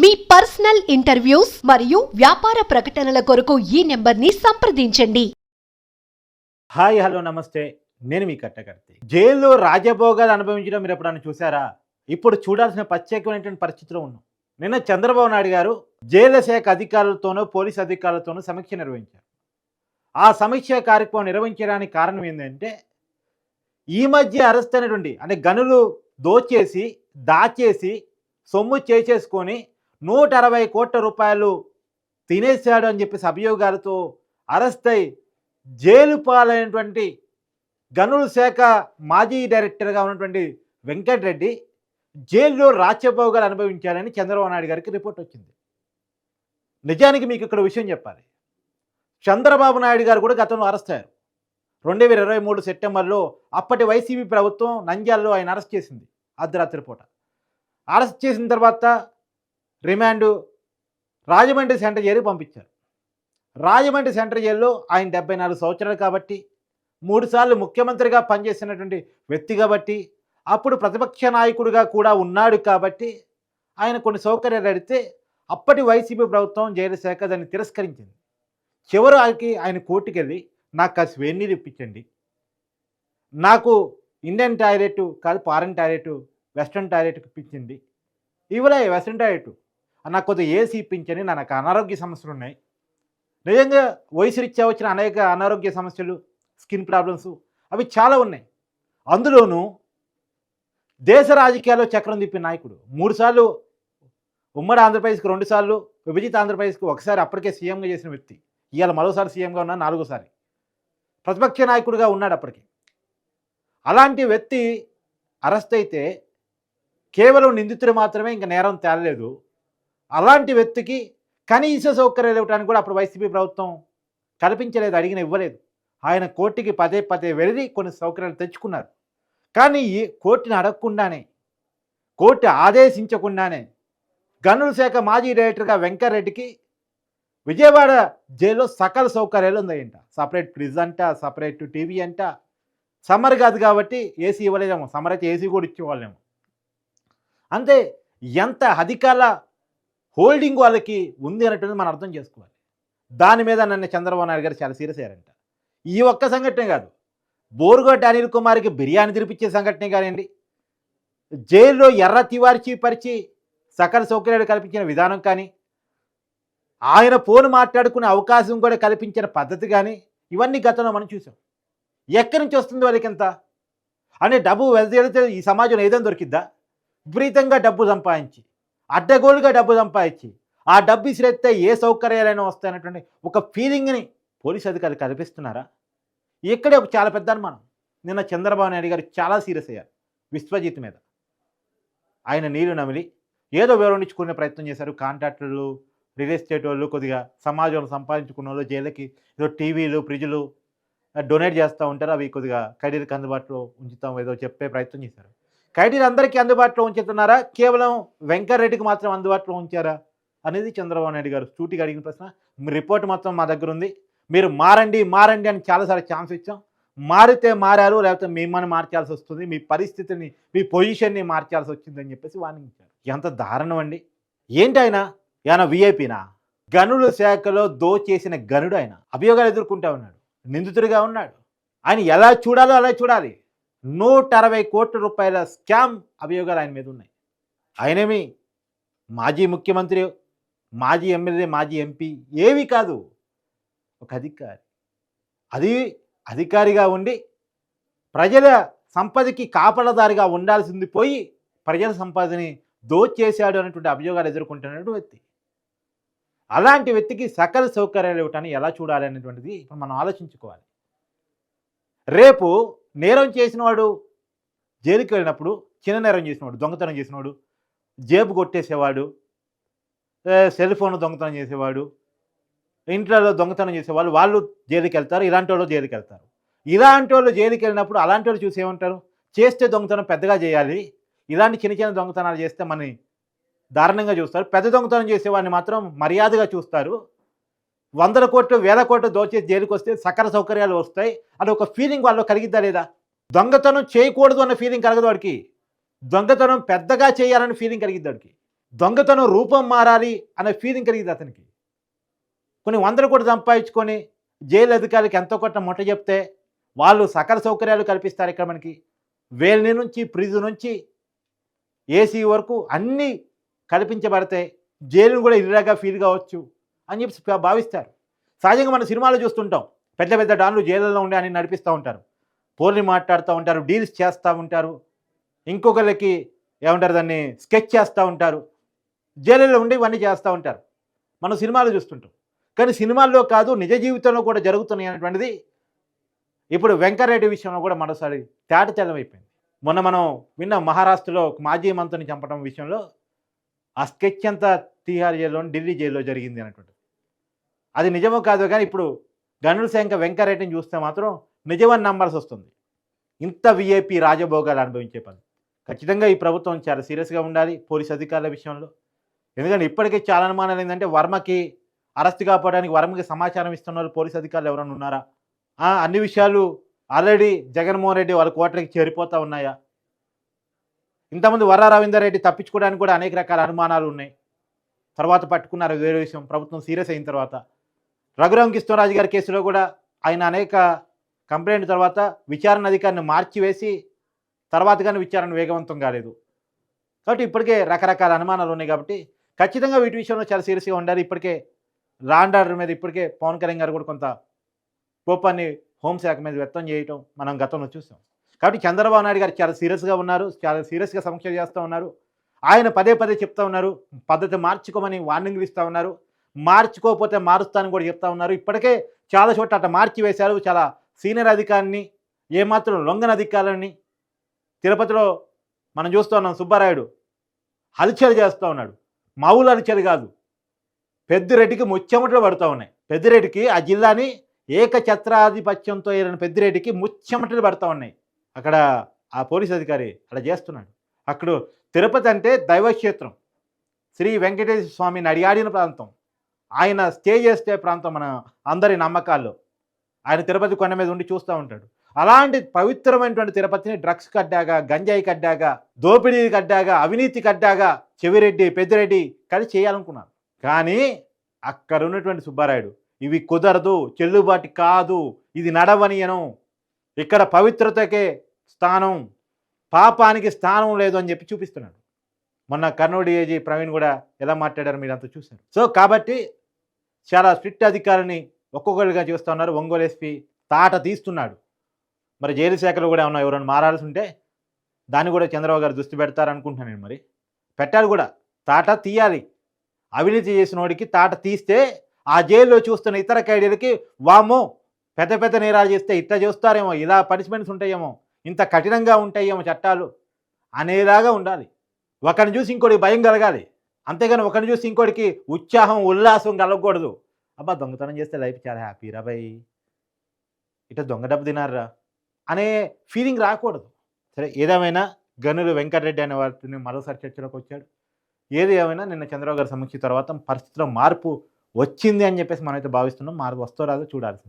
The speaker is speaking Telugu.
మీ పర్సనల్ ఇంటర్వ్యూస్ మరియు వ్యాపార ప్రకటనల కొరకు ఈ నెంబర్ని సంప్రదించండి. హాయ్ హలో నమస్తే. నేను మీ కట్టకర్తి. జైల్లో రాజభోగాలు అనుభవించడం మీరు ఎప్పుడైనా చూసారా ఇప్పుడు చూడాల్సిన ప్రత్యేకమైనటువంటి పరిస్థితిలో ఉన్నాం. నిన్న చంద్రబాబు నాయుడు గారు జైలు శాఖ అధికారులతోనూ పోలీస్ అధికారులతోనూ సమీక్ష నిర్వహించారు. ఆ సమీక్ష కార్యక్రమం నిర్వహించడానికి కారణం ఏంటంటే ఈ మధ్య అరెస్ట్ అయినటువంటి అంటే గనులు దోచేసి దాచేసి సొమ్ము చేసేసుకొని నూట అరవై కోట్ల రూపాయలు తినేశాడు అని చెప్పేసి అభియోగాలతో అరెస్ట్ అయి జైలు పాలైనటువంటి గనుల శాఖ మాజీ డైరెక్టర్గా ఉన్నటువంటి వెంకటరెడ్డి జైల్లో రాజ్యభోగాలు అనుభవించాలని చంద్రబాబు నాయుడు గారికి రిపోర్ట్ వచ్చింది. నిజానికి మీకు ఇక్కడ విషయం చెప్పాలి. చంద్రబాబు నాయుడు గారు కూడా గతంలో అరెస్ట్ అయ్యారు. రెండు వేల ఇరవై మూడు సెప్టెంబర్లో అప్పటి వైసీపీ ప్రభుత్వం నంద్యాలలో ఆయన అరెస్ట్ చేసింది. అర్ధరాత్రి పూట. అరెస్ట్ చేసిన తర్వాత రిమాండ్ రాజమండ్రి సెంటర్ జైలు పంపించారు. రాజమండ్రి సెంటర్ జైల్లో ఆయన డెబ్బై నాలుగు సంవత్సరాలు కాబట్టి మూడుసార్లు ముఖ్యమంత్రిగా పనిచేసినటువంటి వ్యక్తి కాబట్టి అప్పుడు ప్రతిపక్ష నాయకుడిగా కూడా ఉన్నాడు కాబట్టి ఆయన కొన్ని సౌకర్యాలు అడిగితే అప్పటి వైసీపీ ప్రభుత్వం జైలు శాఖ దాన్ని తిరస్కరించింది. చివరికి ఆయన కోర్టుకు వెళ్ళి నాకు కాసి వేడి ఇప్పించండి. నాకు ఇండియన్ టాయిలెట్ కాదు ఫారెన్ టాయిలెట్ వెస్ట్రన్ టాయిలెట్ ఇప్పించింది ఇవ్వలే వెస్ట్రన్ టాయిలెట్. నాకు కొద్దిగా ఏసీ ఇప్పించని నాకు అనారోగ్య సమస్యలు ఉన్నాయి. నిజంగా వయసు రీత్యా వచ్చిన అనేక అనారోగ్య సమస్యలు స్కిన్ ప్రాబ్లమ్స్ అవి చాలా ఉన్నాయి. అందులోనూ దేశ రాజకీయాల్లో చక్రం తిప్పిన నాయకుడు మూడుసార్లు ఉమ్మడి ఆంధ్రప్రదేశ్కి రెండుసార్లు విభజిత ఆంధ్రప్రదేశ్కి ఒకసారి అప్పటికే సీఎంగా చేసిన వ్యక్తి ఇవాళ మరోసారి సీఎంగా ఉన్న నాలుగోసారి. ప్రతిపక్ష నాయకుడిగా ఉన్నాడు అప్పటికి. అలాంటి వ్యక్తి అరెస్ట్ అయితే కేవలం నిందితుడు మాత్రమే ఇంకా నేరం తేలలేదు. అలాంటి వ్యక్తికి కనీస సౌకర్యాలు ఇవ్వడానికి కూడా అప్పుడు వైసీపీ ప్రభుత్వం కల్పించలేదు అడిగిన ఇవ్వలేదు. ఆయన కోర్టుకి పదే పదే వెళ్ళి కొన్ని సౌకర్యాలు తెచ్చుకున్నారు. కానీ కోర్టుని అడగకుండానే కోర్టు ఆదేశించకుండానే గనుల శాఖ మాజీ డైరెక్టర్గా వెంకరెడ్డికి విజయవాడ జైల్లో సకల సౌకర్యాలు ఉన్నాయంట. సపరేట్ ఫ్రిడ్జ్ అంట సపరేట్ టీవీ అంట. సమ్మర్ కాదు కాబట్టి ఏసీ ఇవ్వలేదేమో. సమ్మర్ అయితే ఏసీ కూడా ఇచ్చేవాళ్ళేమో. అంతే ఎంత అధికార హోల్డింగ్ వాళ్ళకి ఉంది అనేటువంటిది మనం అర్థం చేసుకోవాలి. దాని మీద నన్ను చంద్రబాబు నాయుడు గారు చాలా సీరియస్ అయ్యారంట. ఈ ఒక్క సంఘటనే కాదు. బోరుగొడ్డ అనిల్ కుమార్కి బిర్యానీ తినిపించే సంఘటనే కానివ్వండి జైల్లో ఎర్ర తివార్చి పరిచి సకల సౌకర్యాలు కల్పించిన విధానం కానీ ఆయన ఫోన్ మాట్లాడుకునే అవకాశం కూడా కల్పించిన పద్ధతి కానీ ఇవన్నీ గతంలో మనం చూసాం. ఎక్కడి నుంచి వస్తుంది వాళ్ళకి ఎంత అంటే డబ్బు వెళ్తే ఈ సమాజంలో ఏదైనా దొరికిద్దా? విపరీతంగా డబ్బు సంపాదించి అడ్డగోలుగా డబ్బు సంపాదించి ఆ డబ్బు ఇసిరెత్తే ఏ సౌకర్యాలైనా వస్తాయన్నటువంటి ఒక ఫీలింగ్ని పోలీస్ అధికారులు కల్పిస్తున్నారా? ఇక్కడే ఒక చాలా పెద్ద అనుమానం. నిన్న చంద్రబాబు నాయుడు గారు చాలా సీరియస్ అయ్యారు విశ్వజిత్ మీద. ఆయన నీరు నమిలి ఏదో వివరించుకునే ప్రయత్నం చేశారు. కాంట్రాక్టర్లు రియల్ ఎస్టేట్ వాళ్ళు కొద్దిగా సమాజంలో సంపాదించుకున్న వాళ్ళు జైలుకి ఏదో టీవీలు ఫ్రిడ్జ్లు డొనేట్ చేస్తూ ఉంటారు. అవి కొద్దిగా ఖైదీలకు అందుబాటులో ఉంచుతాం ఏదో చెప్పే ప్రయత్నం చేశారు. ఖైదీలు అందరికీ అందుబాటులో ఉంచుతున్నారా? కేవలం వెంకరెడ్డికి మాత్రం అందుబాటులో ఉంచారా? అనేది చంద్రబాబు నాయుడు గారు సూటిగా అడిగిన ప్రశ్న. మీ రిపోర్ట్ మొత్తం మా దగ్గర ఉంది. మీరు మారండి మారండి అని చాలాసార్లు ఛాన్స్ ఇచ్చాం. మారితే మారారు లేకపోతే మిమ్మల్ని మార్చాల్సి వస్తుంది. మీ పరిస్థితిని మీ పొజిషన్ని మార్చాల్సి వచ్చిందని చెప్పేసి వార్నించారు ఎంత దారుణం అండి. ఏంటి ఆయన? ఏమైనా విఐపినా? గనుల శాఖలో దోచేసిన గనుడు ఆయన. అభియోగాలు ఎదుర్కొంటా ఉన్నాడు. నిందితుడిగా ఉన్నాడు. ఆయన ఎలా చూడాలో అలా చూడాలి. నూట అరవై కోట్ల రూపాయల స్కామ్ అభియోగాలు ఆయన మీద ఉన్నాయి. ఆయనేమి మాజీ ముఖ్యమంత్రి మాజీ ఎమ్మెల్యే మాజీ ఎంపీ ఏవి కాదు. ఒక అధికారి. అది అధికారిగా ఉండి ప్రజల సంపదకి కాపలదారిగా ఉండాల్సింది పోయి ప్రజల సంపదని దోచేశాడు అనేటువంటి అభియోగాలు ఎదుర్కొంటున్నటువంటి వ్యక్తి. అలాంటి వ్యక్తికి సకల సౌకర్యాలు ఇవ్వటాన్ని ఎలా చూడాలి అనేటువంటిది ఇప్పుడు మనం ఆలోచించుకోవాలి. రేపు నేరం చేసినవాడు జైలుకి వెళ్ళినప్పుడు చిన్న నేరం చేసినవాడు దొంగతనం చేసినవాడు జేబు కొట్టేసేవాడు సెల్ ఫోన్ దొంగతనం చేసేవాడు ఇంట్లో దొంగతనం చేసేవాళ్ళు వాళ్ళు జైలుకి వెళ్తారు ఇలాంటి వాళ్ళు జైలుకి వెళ్తారు. ఇలాంటి వాళ్ళు జైలుకి వెళ్ళినప్పుడు అలాంటి వాళ్ళు చూసి ఏమంటారు? చేస్తే దొంగతనం పెద్దగా చేయాలి ఇలాంటి చిన్న చిన్న దొంగతనాలు చేస్తే మనని దారుణంగా చూస్తారు పెద్ద దొంగతనం చేసేవాడిని మాత్రం మర్యాదగా చూస్తారు వందల కోట్లు వేల కోట్లు దోచేసి జైలుకి వస్తే సకల సౌకర్యాలు వస్తాయి అని ఒక ఫీలింగ్ వాళ్ళు కలిగిద్దా లేదా? దొంగతనం చేయకూడదు అన్న ఫీలింగ్ కలగదు వాడికి. దొంగతనం పెద్దగా చేయాలని ఫీలింగ్ కలిగిద్ది వాడికి? దొంగతనం రూపం మారాలి అనే ఫీలింగ్ కలిగింది అతనికి? కొన్ని వందలు కూడా సంపాదించుకొని జైలు అధికారులకి ఎంతో కొట్ట ముట్ట చెప్తే వాళ్ళు సకల సౌకర్యాలు కల్పిస్తారు ఇక్కడ మనకి. వేలిని నుంచి ప్రిజు నుంచి ఏసీ వరకు అన్నీ కల్పించబడితే జైలును కూడా ఇరుగా ఫీల్ కావచ్చు. అని చెప్పి భావిస్తారు. సహజంగా మన సినిమాలు చూస్తుంటాం. పెద్ద పెద్ద డాన్లు జైలలో ఉండి అని నడిపిస్తూ ఉంటారు. పోర్ని మాట్లాడుతూ ఉంటారు డీల్స్ చేస్తూ ఉంటారు. ఇంకొకరికి ఏమంటారు దాన్ని స్కెచ్ చేస్తూ ఉంటారు. జైలలో ఉండి ఇవన్నీ చేస్తూ ఉంటారు. మనం సినిమాలు చూస్తుంటాం. కానీ సినిమాల్లో కాదు నిజ జీవితంలో కూడా జరుగుతున్నాయి అనేటువంటిది ఇప్పుడు వెంకరెడ్డి విషయంలో కూడా మరోసారి తేటతెల్లం అయిపోయింది మొన్న మనం విన్న మహారాష్ట్రలో ఒక మాజీ మంత్రిని చంపడం విషయంలో ఆ స్కెచ్ అంతా తీహార్ జైల్లో ఢిల్లీ జైల్లో జరిగింది అన్నటువంటిది అది నిజమో కాదు కానీ ఇప్పుడు గనుల శంక వెంకరెడ్డిని చూస్తే మాత్రం నిజమని నమ్మాల్సి వస్తుంది. ఇంత విఐపి రాజభోగాలు అనుభవించే పని. ఖచ్చితంగా ఈ ప్రభుత్వం చాలా సీరియస్గా ఉండాలి పోలీస్ అధికారుల విషయంలో. ఎందుకంటే ఇప్పటికే చాలా అనుమానాలు ఏంటంటే వర్మకి అరెస్ట్ కాపాడడానికి వర్మకి సమాచారం ఇస్తున్నారు పోలీస్ అధికారులు ఎవరైనా ఉన్నారా? అన్ని విషయాలు ఆల్రెడీ జగన్మోహన్ రెడ్డి వాళ్ళ కోటరికి చేరిపోతూ ఉన్నాయా? ఇంతమంది వర్ర రవీందర్ రెడ్డి తప్పించుకోవడానికి కూడా అనేక రకాల అనుమానాలు ఉన్నాయి. తర్వాత పట్టుకున్నారు వేరే విషయం. ప్రభుత్వం సీరియస్ అయిన తర్వాత. రఘురామ్ కృష్ణరాజు గారి కేసులో కూడా ఆయన అనేక కంప్లైంట్ తర్వాత విచారణ అధికారిని మార్చివేసి తర్వాత కానీ విచారణ వేగవంతం కాలేదు. కాబట్టి ఇప్పటికే రకరకాల అనుమానాలు ఉన్నాయి కాబట్టి ఖచ్చితంగా వీటి విషయంలో చాలా సీరియస్గా ఉండాలి. ఇప్పటికే లాండ్ ఆర్డర్ మీద ఇప్పటికే పవన్ కళ్యాణ్ గారు కూడా కొంత కోపాన్ని హోంశాఖ మీద వ్యక్తం చేయటం మనం గతంలో చూసాం. కాబట్టి చంద్రబాబు నాయుడు గారు చాలా సీరియస్గా ఉన్నారు చాలా సీరియస్గా సమీక్ష చేస్తూ ఉన్నారు. ఆయన పదే పదే చెప్తా ఉన్నారు పద్ధతి మార్చుకోమని వార్నింగ్లు ఇస్తూ ఉన్నారు. మార్చుకోకపోతే మారుస్తానని కూడా చెప్తా ఉన్నారు. ఇప్పటికే చాలా చోట్ల అట్లా మార్చి వేశారు చాలా సీనియర్ అధికారిని ఏమాత్రం లొంగన అధికారులని తిరుపతిలో మనం చూస్తూ ఉన్నాం సుబ్బారాయుడు. హల్చల్ చేస్తూ ఉన్నాడు. మామూలు హల్చల్ కాదు. పెద్దిరెడ్డికి ముచ్చెమటలు పడుతూ ఉన్నాయి. పెద్దిరెడ్డికి ఆ జిల్లాని ఏకఛత్రాధిపత్యంతో ఏలిన పెద్దిరెడ్డికి ముచ్చెమటలు పడుతూ ఉన్నాయి. అక్కడ ఆ పోలీస్ అధికారి అలా చేస్తున్నాడు. అక్కడ తిరుపతి అంటే దైవక్షేత్రం. శ్రీ వెంకటేశ్వర స్వామిని అడిగాడిన ప్రాంతం. ఆయన స్టే చేస్తే ప్రాంతం మన అందరి నమ్మకాల్లో. ఆయన తిరుపతి కొండ మీద ఉండి చూస్తూ ఉంటాడు. అలాంటి పవిత్రమైనటువంటి తిరుపతిని డ్రగ్స్ కడ్డాగా గంజాయి కడ్డాగా దోపిడీ కడ్డాగా అవినీతి కడ్డాగా చెవిరెడ్డి పెద్దిరెడ్డి కలిసి చేయాలనుకున్నారు. కానీ అక్కడ ఉన్నటువంటి సుబ్బారాయుడు ఇవి కుదరదు చెల్లుబాటు కాదు ఇది నడవనియను. ఇక్కడ పవిత్రతకే స్థానం పాపానికి స్థానం లేదు అని చెప్పి చూపిస్తున్నాడు. మొన్న కర్నూలు ఏజీ ప్రవీణ్ కూడా ఎలా మాట్లాడారు మీరు అంతా చూశారు. సో కాబట్టి చాలా స్ట్రిక్ట్ అధికారిని ఒక్కొక్కరిగా చూస్తూ ఉన్నారు. ఒంగోలు ఎస్పీ తాట తీస్తున్నాడు. మరి జైలు శాఖలో కూడా ఏమన్నా ఎవరైనా మారాల్సి ఉంటే దాన్ని కూడా చంద్రబాబు గారు దృష్టి పెడతారనుకుంటున్నాను నేను మరి. పెట్టాలి కూడా. తాట తీయాలి. అవినీతి చేసిన వాడికి తాట తీస్తే ఆ జైల్లో చూస్తున్న ఇతర ఖైదీలకి వామో పెద్ద పెద్ద నేరాలు చేస్తే ఇట్లా చూస్తారేమో ఇలా పనిష్మెంట్స్ ఉంటాయేమో ఇంత కఠినంగా ఉంటాయేమో చట్టాలు అనేలాగా ఉండాలి. ఒకరిని చూసి ఇంకోటి భయం కలగాలి. అంతేగాని ఒకరిని చూసి ఇంకోటికి ఉత్సాహం ఉల్లాసం కలగకూడదు. అబ్బా దొంగతనం చేస్తే లైఫ్ చాలా హ్యాపీ రా భయ్ ఇట దొంగ డబ్బు తినారా అనే ఫీలింగ్ రాకూడదు. సరే ఏదేమైనా గనులు వెంకటరెడ్డి అనే వారిని మరోసారి చర్చలోకి వచ్చాడు. ఏది ఏమైనా నిన్న చంద్రబాబు గారి సమీక్ష తర్వాత పరిస్థితిలో మార్పు వచ్చింది అని చెప్పేసి మనమైతే భావిస్తున్నాం. మార్పు వస్తో రాదో చూడాల్సింది.